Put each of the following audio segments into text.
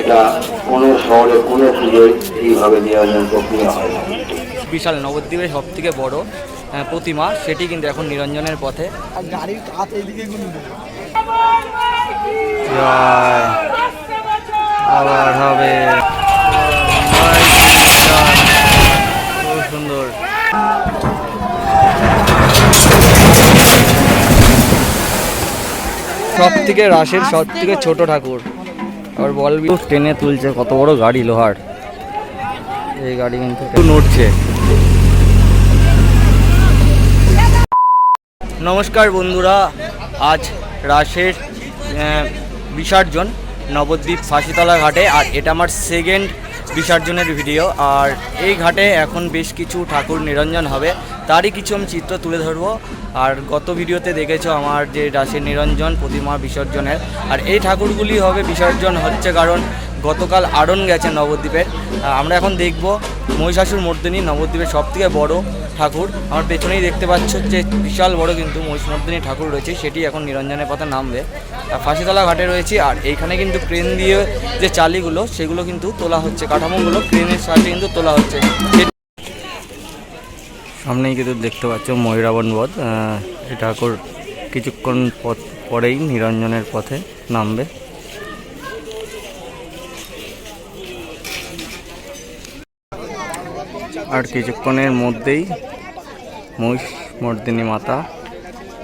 এটা কোনো শহরে কোনো পুজোয় এইভাবে নিরঞ্জন প্রক্রিয়া হয় না। বিশাল নবদ্বীপের সব থেকে বড় প্রতিমা সেটি কিন্তু এখন নিরঞ্জনের পথে। আবার হবে খুব সুন্দর সব থেকে রাসের সব থেকে ছোট ঠাকুর। আবার বল টেনে তুলছে কত বড় গাড়ি লোহার। এই গাড়ি কিন্তু নড়ছে। নমস্কার বন্ধুরা আজ আহ, বিসর্জন নবদ্বীপ ফাঁসিতলা ঘাটে আর এটা আমার সেকেন্ড বিসর্জনের ভিডিও আর এই ঘাটে এখন বেশ কিছু ঠাকুর নিরঞ্জন হবে। তারই কিছু আমি চিত্র তুলে ধরবো। আর গত ভিডিওতে দেখেছ আমার যে রাসের নিরঞ্জন প্রতিমা বিসর্জনের। আর এই ঠাকুরগুলি হবে বিসর্জন হচ্ছে কারণ গতকাল আড়ন গেছে নবদ্বীপের। আহ, আমরা এখন দেখব মহিষাসুর মর্দিনী নবদ্বীপের সব থেকে বড় ঠাকুর। আমার পেছনেই দেখতে পাচ্ছ যে বিশাল বড় কিন্তু মহিষমর্দিনী ঠাকুর রয়েছে সেটি এখন নিরঞ্জনের পথে নামবে। ফাঁসিতলা ঘাটে রয়েছে আর এইখানে কিন্তু ক্রেন দিয়ে যে চালিগুলো সেগুলো কিন্তু তোলা হচ্ছে। কাঠামোগুলো ক্রেনের সাহায্যে কিন্তু তোলা হচ্ছে। সামনেই কিন্তু দেখতে পাচ্ছ ময়ূরাবন বধ এই ঠাকুর কিছুক্ষণ পথ পরেই নিরঞ্জনের পথে নামবে। আর কিছুক্ষণের মধ্যেই মহিষ মর্দিনী মাতা,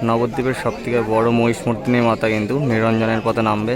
নবদ্বীপের সব থেকে বড় মহিষ মর্দিনী মাতা কিন্তু নিরঞ্জনের পথে নামবে।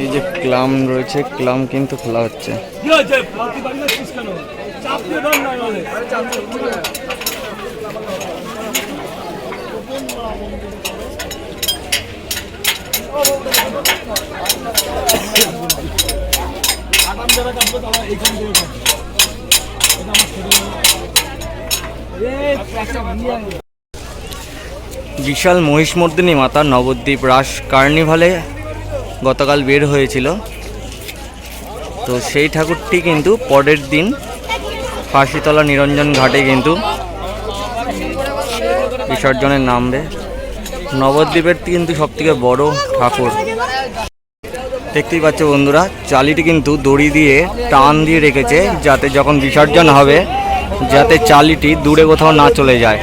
এই যে ক্লাম রয়েছে ক্লাম কিন্তু খোলা হচ্ছে। বিশাল মহিষমর্দিনী মাতা নবদ্বীপ রাস কার্নিভালে গতকাল বের হয়েছিল। তো সেই ঠাকুরটি কিন্তু পরের দিন ফাঁসিতলা নিরঞ্জন ঘাটে কিন্তু বিসর্জনের নামবে নবদ্বীপের কিন্তু সবথেকে বড় ঠাকুর। দেখতেই পাচ্ছ বন্ধুরা, চালিটি কিন্তু দড়ি দিয়ে টান দিয়ে রেখেছে যাতে যখন বিসর্জন হবে, যাতে চালিটি দূরে কোথাও না চলে যায়।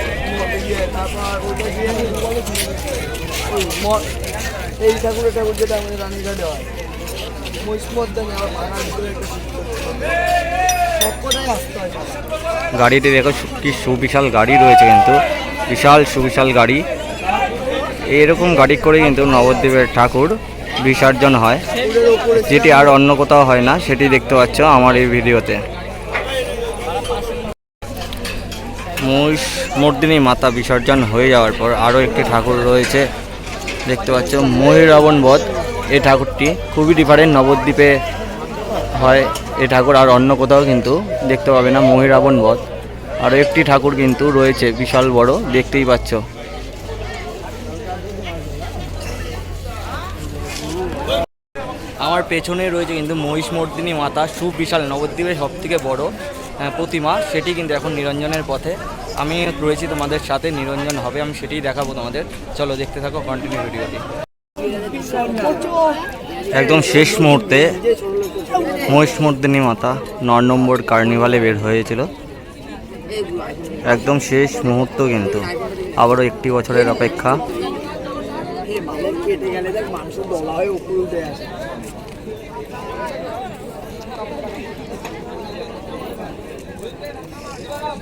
এই ঠাকুরের ঠাকুর যেটা আমাদের রানীঘাটে হয়। হয়। গাড়িটি দেখো কি সুবিশাল গাড়ি রয়েছে কিন্তু। বিশাল সুবিশাল গাড়ি। এরকম গাড়ি করে কিন্তু নবদ্বীপের ঠাকুর বিসর্জন হয়। যেটি আর অন্য কোথাও হয় না, সেটি দেখতে পাচ্ছ আমার এই ভিডিওতে। মহিষ মর্দিনী মাতা বিসর্জন হয়ে যাওয়ার পর আরও একটি ঠাকুর রয়েছে। দেখতে পাচ্ছ, মহিরাবণ বধ এই ঠাকুরটি খুবই ডিফারেন্ট নবদ্বীপে হয় এ ঠাকুর, আর অন্য কোথাও কিন্তু দেখতে পাবে না মহিরাবণ বধ। আরও একটি ঠাকুর কিন্তু রয়েছে, বিশাল বড়, দেখতেই পাচ্ছ। আমার পেছনে রয়েছে কিন্তু মহিষমর্দিনী মাতা, সুবিশাল, নবদ্বীপের সবথেকে বড় প্রতিমা, সেটি কিন্তু এখন নিরঞ্জনের পথে। আমি রয়েছি তোমাদের সাথে, নিরঞ্জন হবে, আমি সেটাই দেখাবো তোমাদের। চলো দেখতে থাকো কন্টিনিউ ভিডিওটি। একদম শেষ মুহূর্তে মহিষমর্দিনী মাতা ন নম্বর কার্নিভালে বের হয়েছিল। একদম শেষ মুহূর্ত কিন্তু, আবারও একটি বছরের অপেক্ষা এই বালক কেটে গেলে দেখ মাংস দলা হয়ে উপরে উঠে আসে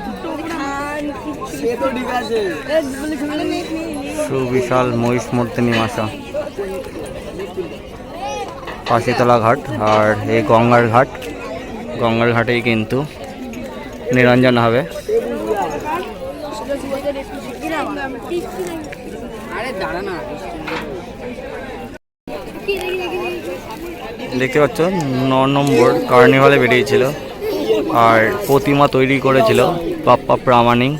সে তো ঠিক আছে মহিষ মহিষমর্দিনী মাতা পাশিতলা ঘাট আর এই গঙ্গার ঘাট। গঙ্গার ঘাটেই কিন্তু নিরঞ্জন হবে। দেখতে পাচ্ছ, ন নম্বর কার্নিভালে বেরিয়েছিল। আর প্রতিমা তৈরি করেছিল পাপ্পা প্রামাণিক।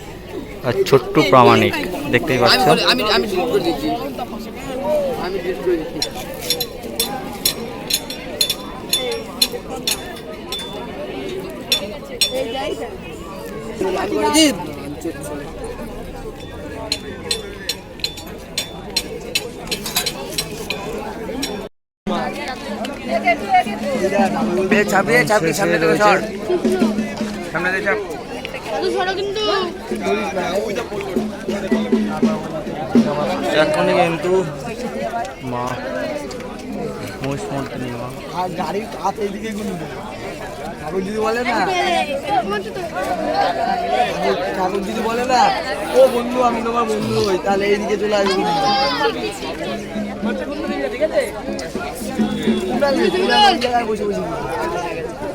আর ছোট্ট প্রামাণিক দেখতেই পাচ্ছ আমি আমি ডিলিট করে দিচ্ছি আমি ডিলিট করে দিচ্ছি ছাপিয়ে ছাপিয়ে সামনে থেকে সর সামনে থেকে এখনই কিন্তু মা মর্দিনী মা। আর গাড়ির কাত এইদিকে গুনবে। ঠাকুর দিদি বলে না? ঠাকুর দিদি বলে না? ও বন্ধু আমি তোমার বন্ধু হই তাহলে এইদিকে চলে আসবি জায়গায় বসে বসে।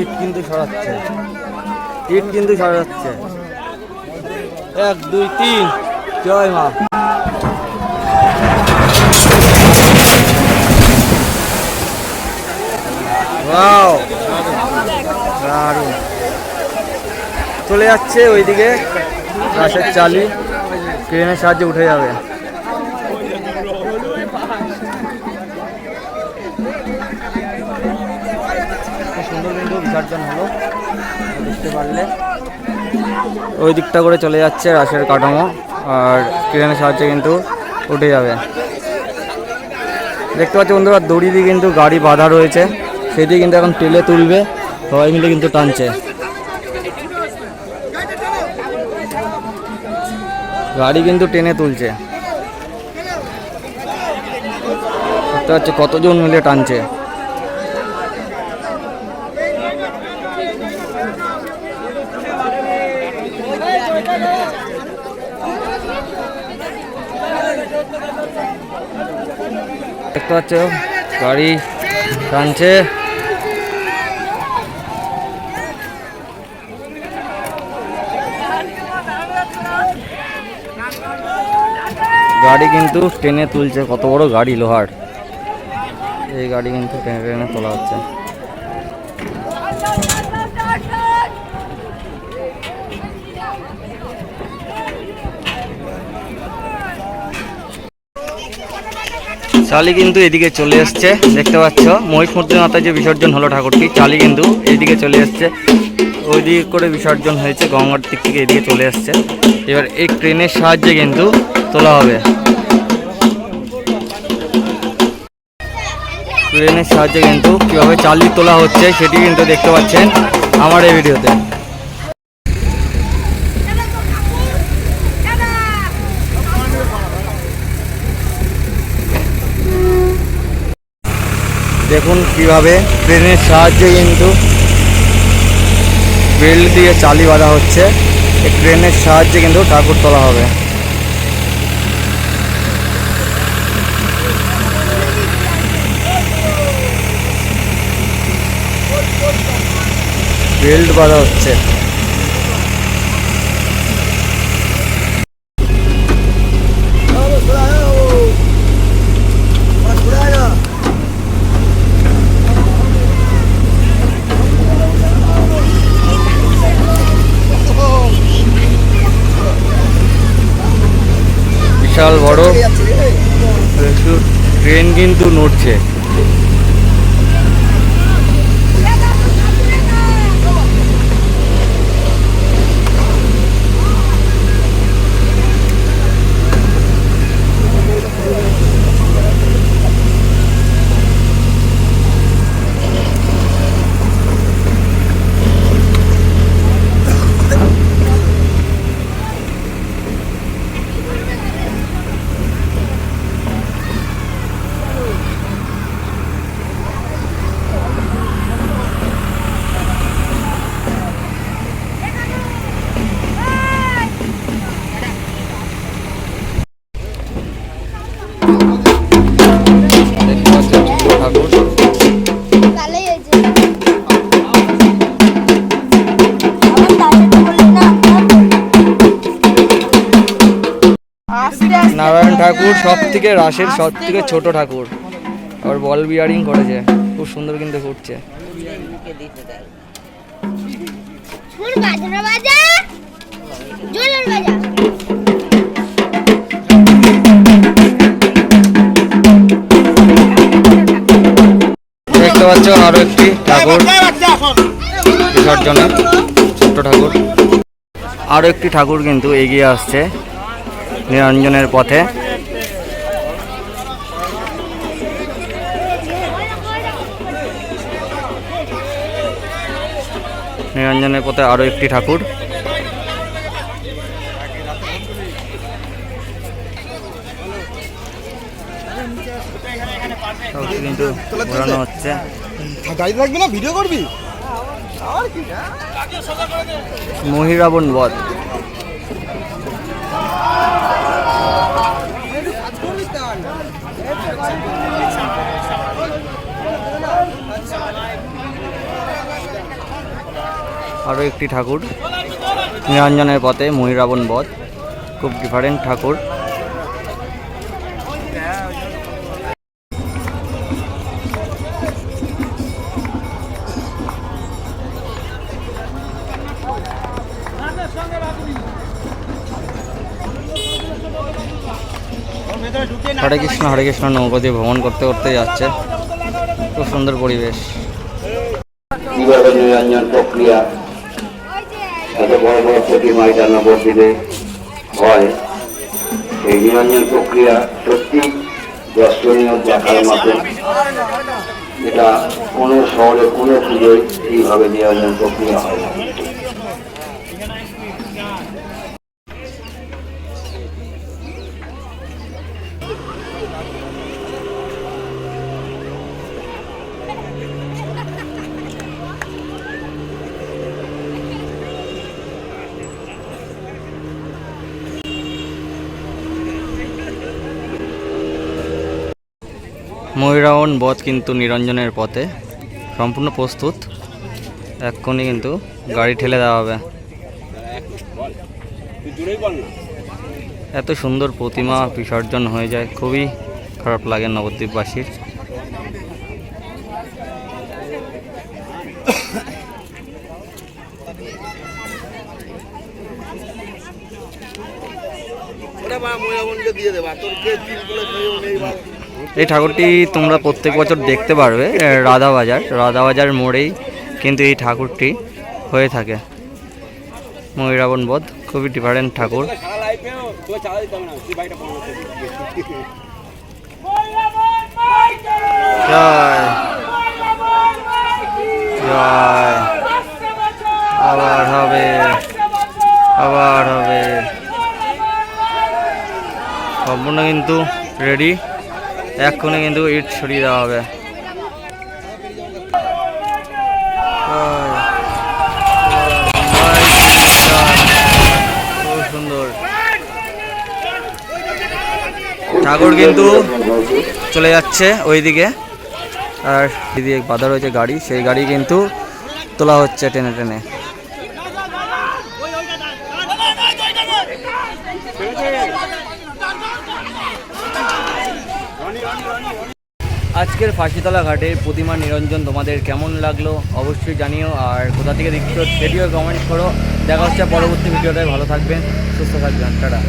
ইট কিন্তু সরাচ্ছে। ইট কিন্তু সরাচ্ছে। এক দুই তিন। জয় মা। ওয়াও। দারুণ। চলে যাচ্ছে ওইদিকে গাছের চালি। ক্রেনের সাহায্যে উঠে যাবে। সুন্দর বুঝতে পারলে। ওই দিকটা করে চলে যাচ্ছে রাশের কাঠামো, আর ক্রেনের সাহায্যে কিন্তু উঠে যাবে। দেখতে পাচ্ছি বন্ধুরা, দড়ি দিয়ে কিন্তু গাড়ি বাঁধা রয়েছে। সেটি কিন্তু এখন টেলে তুলবে। সবাই মিলে কিন্তু টানছে। গাড়ি কিন্তু টেনে তুলছে। দেখতে পাচ্ছি কতজন মিলে টানছে। দেখতে পাচ্ছ গাড়ি টানছে। গাড়ি কিন্তু টেনে তুলছে, কত বড় গাড়ি লোহার। এই গাড়ি কিন্তু টেনে টেনে তোলা হচ্ছে। চালি কিন্তু এদিকে চলে এসছে, দেখতে পাচ্ছ? মহিষমূর্তি মাতায় যে বিসর্জন হলো ঠাকুরটি, চালি কিন্তু এদিকে চলে এসছে। ওই দিকে করে বিসর্জন হয়েছে, গঙ্গার দিক থেকে এদিকে চলে এসছে। এবার এই ট্রেনের সাহায্যে কিন্তু তোলা হবে। ট্রেনের সাহায্যে কিন্তু কীভাবে চালি তোলা হচ্ছে সেটি কিন্তু দেখতে পাচ্ছেন আমার এই ভিডিওতে। দেখুন কীভাবে ট্রেনের সাহায্যে কিন্তু বেল্ট দিয়ে চালি বাঁধা হচ্ছে। ট্রেনের সাহায্যে কিন্তু ঠাকুর তোলা হবে। বেল্ট বাঁধা হচ্ছে। বিশাল বড়। ট্রেন কিন্তু নড়ছে। ঠাকুর সব থেকে রাসের সব থেকে ছোট ঠাকুর। আবার বল বিয়ারিং করেছে। খুব সুন্দর কিন্তু ঘুরছে। দেখতে পাচ্ছ আরও একটি ঠাকুর। বিসর্জনে। ছোট্ট ঠাকুর। আরও একটি ঠাকুর কিন্তু এগিয়ে আসছে। নিরঞ্জনের পথে। নিরঞ্জনের পথে আরও একটি ঠাকুর। কিন্তু ঘোরানো হচ্ছে। গাড়ি থাকবি না? ভিডিও করবি? মহিরাবণ বধ। আরও একটি ঠাকুর, নিরঞ্জনের পথে মহিরাবণ বধ, খুব ডিফারেন্ট ঠাকুর। হরে কৃষ্ণ হরে কৃষ্ণ নৌকো দিয়ে ভ্রমণ করতে করতে যাচ্ছে। খুব সুন্দর পরিবেশ। নিরঞ্জন প্রক্রিয়া এত বড় বড় প্রতিমা এটা নবদ্বীপে হয়। এই নিরঞ্জন প্রক্রিয়া সত্যি দর্শনীয় দেখার মতো। এটা কোনো শহরে কোনো পুজোয় এইভাবে নিরঞ্জন প্রক্রিয়া হয় না। ময়ূরাবণ বধ কিন্তু নিরঞ্জনের পথে। সম্পূর্ণ প্রস্তুত। এক্ষুনি কিন্তু গাড়ি ঠেলে দেওয়া হবে। এত সুন্দর প্রতিমা বিসর্জন হয়ে যায়। খুবই খারাপ লাগে নবদ্বীপবাসীর। দিয়ে দেবা তোর এই ঠাকুরটি তোমরা প্রত্যেক বছর দেখতে পারবে রাধাবাজার। রাধাবাজার মোড়েই কিন্তু এই ঠাকুরটি হয়ে থাকে। ময়ূরাবণ বধ, খুবই ডিফারেন্ট ঠাকুর। আবার হবে। আবার হবে। সম্পূর্ণ কিন্তু রেডি এক্ষুনি কিন্তু ইট ছড়িয়ে দেওয়া হবে। খুব সুন্দর। ঠাকুর কিন্তু চলে যাচ্ছে ওইদিকে। আর দিদি বাধা রয়েছে গাড়ি, সেই গাড়ি কিন্তু তোলা হচ্ছে টেনে টেনে। আজকের ফাঁসিতলা ঘাটের প্রতিমা নিরঞ্জন তোমাদের কেমন লাগল অবশ্যই জানিও, আর কোথা থেকে দেখছ সেটিও কমেন্ট করো। দেখা হচ্ছে পরবর্তী ভিডিওটায় ভালো থাকবেন, সুস্থ থাকবেন, টাটা।